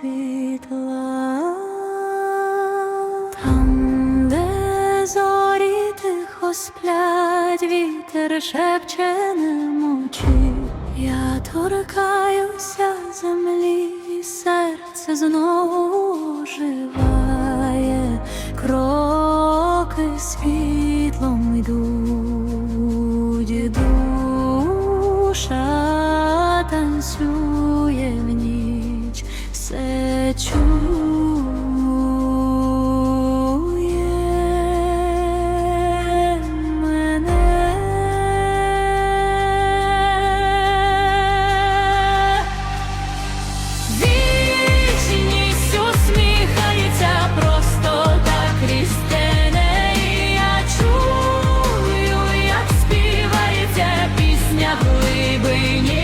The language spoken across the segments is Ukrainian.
світла, там, де зорі тихо сплять, вітер шепче немочі, я торкаюся землі, серце знову оживає, кроки світлом йдуть. глибині.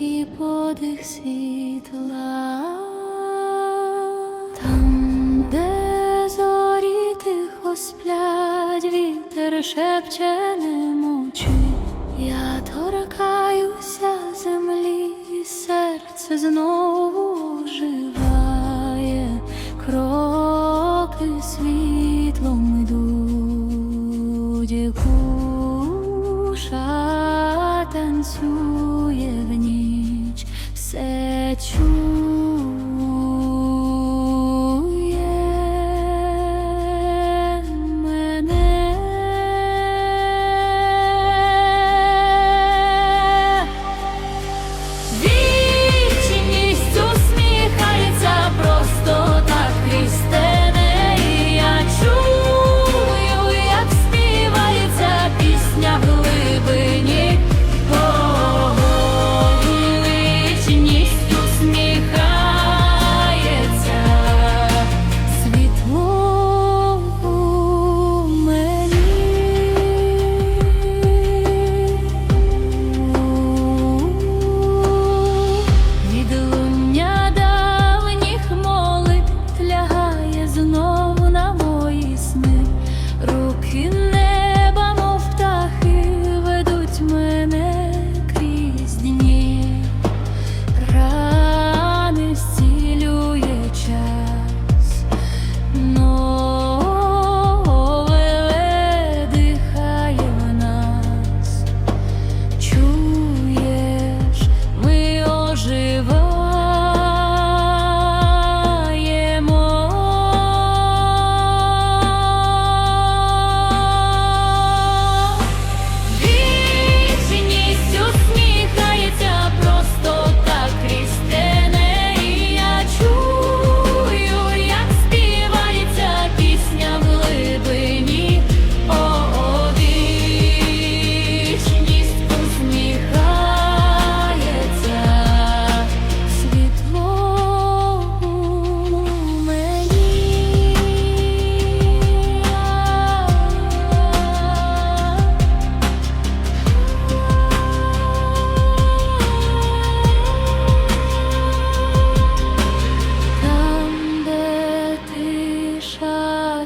І подих світла, там, де зорі тихо сплять, вітер шепче не мучи, я торкаюся землі, і серце знову оживає, кроки світлом йдуть, куша танцює.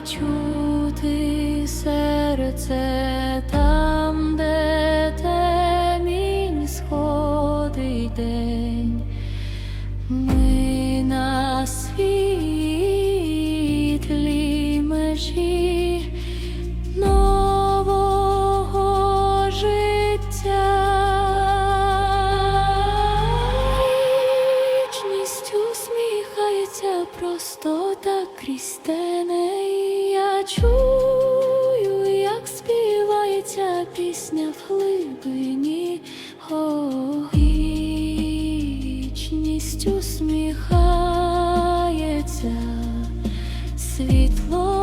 Чути серце там, де темінь сходить день. Ми на світлі межі нового життя. Вічність усміхається просто так крізь тене. Чую, як співається пісня в глибині. О, вічність усміхається, світло